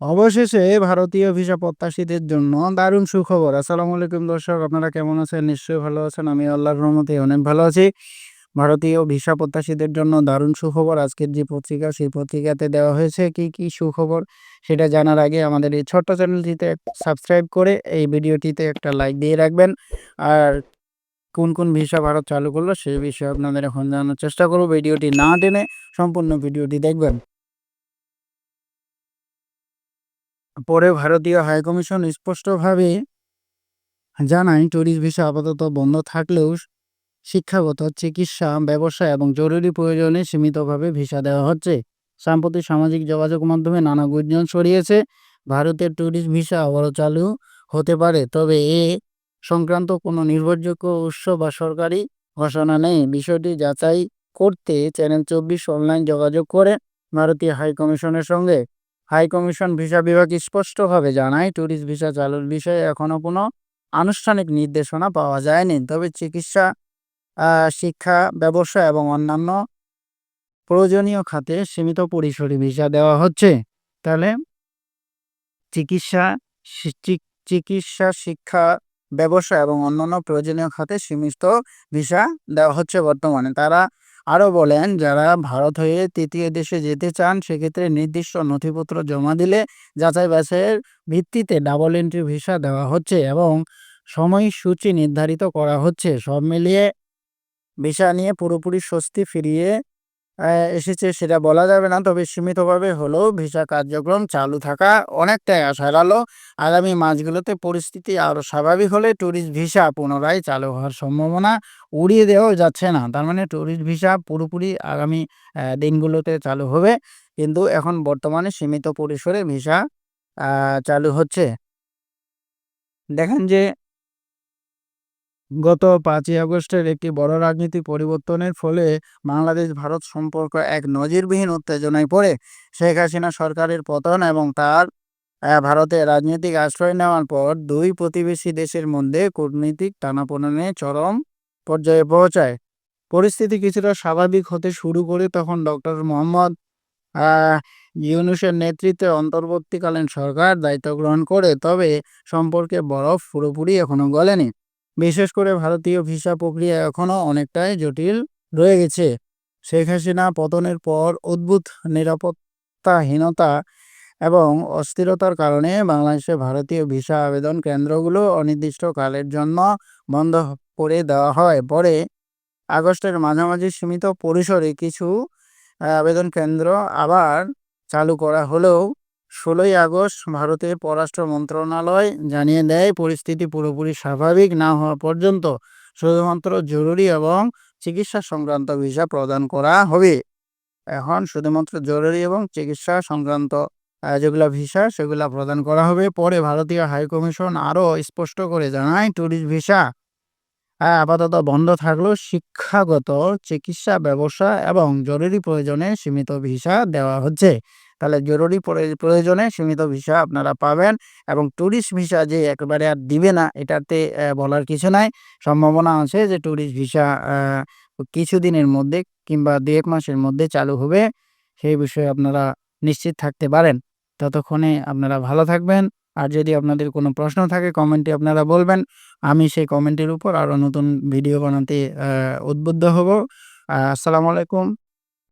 অবশেষে ভারতীয় ভিসা প্রত্যাশীদের জন্য দারুণ সুখবর। আসসালামু আলাইকুম দর্শক, আপনারা কেমন আছেন? নিশ্চয়ই ভালো আছেন। আমি আল্লাহর রহমতে অনেক ভালো আছি। ভারতীয় ভিসা প্রত্যাশীদের জন্য দারুণ সুখবর। আজকের যে পত্রিকা, সেই পত্রিকাতে দেওয়া হয়েছে কি কি সুখবর সেটা জানার আগে আমাদের এই ছোট্ট চ্যানেলটিতে সাবস্ক্রাইব করে এই ভিডিওটিতে একটা লাইক দিয়ে রাখবেন। আর কোন কোন ভিসা ভারত চালু করল সেই বিষয়ে আপনাদের এখন জানানোর চেষ্টা করব। ভিডিওটি না টেনে সম্পূর্ণ ভিডিওটি দেখবেন। পরে ভারতীয় হাইকমিশন স্পষ্টভাবে জানায়, ট্যুরিস্ট ভিসা আপাতত বন্ধ থাকলেও শিক্ষাগত, চিকিৎসা, ব্যবসা এবং জরুরি প্রয়োজনে সীমিতভাবে ভিসা দেওয়া হচ্ছে। সাম্প্রতিক সামাজিক যোগাযোগ মাধ্যমে নানা গুঞ্জন ছড়িয়েছে। ভারতের ট্যুরিস্ট ভিসা আবারও চালু হতে পারে, তবে এ সংক্রান্ত কোনো নির্ভরযোগ্য উৎস বা সরকারি ঘোষণা নেই। বিষয়টি যাচাই করতে চ্যানেল চব্বিশ অনলাইন যোগাযোগ করে ভারতীয় হাইকমিশনের সঙ্গে হাই কমিশন ভিসা বিভাগ স্পষ্টভাবে জানায় ট্যুরিস্ট ভিসা চালুর বিষয়ে এখনও কোনো আনুষ্ঠানিক নির্দেশনা পাওয়া যায়নি। তবে চিকিৎসা শিক্ষা, ব্যবসা এবং অন্যান্য প্রয়োজনীয় খাতে সীমিত পরিসরে ভিসা দেওয়া হচ্ছে। তাহলে চিকিৎসা চিকিৎসা, শিক্ষা, ব্যবসা এবং অন্যান্য প্রয়োজনীয় খাতে সীমিত ভিসা দেওয়া হচ্ছে বর্তমানে। তারা আরও বলেন, যারা ভারত হয়ে তৃতীয় দেশে যেতে চান, সেক্ষেত্রে নির্দিষ্ট নথিপত্র জমা দিলে যাচাই বাছাইয়ের ভিত্তিতে ডাবল এন্ট্রি ভিসা দেওয়া হচ্ছে এবং সময়সূচি নির্ধারিত করা হচ্ছে। সব মিলিয়ে ভিসা নিয়ে পুরোপুরি স্বস্তি ফিরিয়ে এসেছে সেটা বলা যাবে না। তবে সীমিতভাবে হলেও ভিসা কার্যক্রম চালু থাকা অনেকটাই আশার আলো আগামী মাসগুলোতে পরিস্থিতি আরও স্বাভাবিক হলে ট্যুরিস্ট ভিসা পুনরায় চালু হওয়ার সম্ভাবনা উড়িয়ে দেওয়াও যাচ্ছে না। তার মানে ট্যুরিস্ট ভিসা পুরোপুরি আগামী দিনগুলোতে চালু হবে। কিন্তু এখন বর্তমানে সীমিত পরিসরে ভিসা চালু হচ্ছে। দেখেন যে গত পাঁচই আগস্টের একটি বড় রাজনীতি পরিবর্তনের ফলে বাংলাদেশ ভারত সম্পর্ক এক নজিরবিহীন উত্তেজনায় পড়ে। শেখ হাসিনা সরকারের পতন এবং তার ভারতে রাজনৈতিক আশ্রয় নেওয়ার পর দুই প্রতিবেশী দেশের মধ্যে কূটনৈতিক টানাপোড়েনে চরম পর্যায়ে পৌঁছায়। পরিস্থিতি কিছুটা স্বাভাবিক হতে শুরু করে তখন ডক্টর মোহাম্মদ ইউনুসের নেতৃত্বে অন্তর্বর্তীকালীন সরকার দায়িত্ব গ্রহণ করে, তবে সম্পর্কে বরফ পুরোপুরি এখনও গলেনি। বিশেষ করে ভারতীয় ভিসা প্রক্রিয়া এখনও অনেকটাই জটিল রয়ে গেছে। শেখ হাসিনা পতনের পর অদ্ভুত নিরাপত্তাহীনতা এবং অস্থিরতার কারণে বাংলাদেশে ভারতীয় ভিসা আবেদন কেন্দ্রগুলো অনির্দিষ্টকালের জন্য বন্ধ করে দেওয়া হয়। পরে আগস্টের মাঝামাঝি সীমিত পরিসরে কিছু আবেদন কেন্দ্র আবার চালু করা হলেও ষোলোই আগস্ট ভারতের পররাষ্ট্র মন্ত্রণালয় জানিয়ে দেয়, পরিস্থিতি পুরোপুরি স্বাভাবিক না হওয়া পর্যন্ত শুধুমাত্র জরুরি এবং চিকিৎসা সংক্রান্ত ভিসা প্রদান করা হবে। এখন শুধুমাত্র জরুরি এবং চিকিৎসা সংক্রান্ত যেগুলো ভিসা সেগুলো প্রদান করা হবে। পরে ভারতীয় হাইকমিশন আরও স্পষ্ট করে জানায়, ট্যুরিস্ট ভিসা আপাতত বন্ধ থাকলেও শিক্ষাগত চিকিৎসা ব্যবসা এবং জরুরি প্রয়োজনে সীমিত ভিসা দেওয়া হচ্ছে। তাহলে জরুরি প্রয়োজনে সীমিত ভিসা আপনারা পাবেন এবং ট্যুরিস্ট ভিসা যে একেবারে আর দিবে না, এটাতে বলার কিছু নাই। সম্ভাবনা আছে যে ট্যুরিস্ট ভিসা কিছুদিনের মধ্যে কিংবা দু এক মাসের মধ্যে চালু হবে, সেই বিষয়ে আপনারা নিশ্চিত থাকতে পারেন। ততক্ষণে আপনারা ভালো থাকবেন। আর যদি আপনাদের কোনো প্রশ্ন থাকে কমেন্টে আপনারা বলবেন। আমি সেই কমেন্টের উপর আরও নতুন ভিডিও বানাতে উদ্বুদ্ধ হব। আসসালামু আলাইকুম।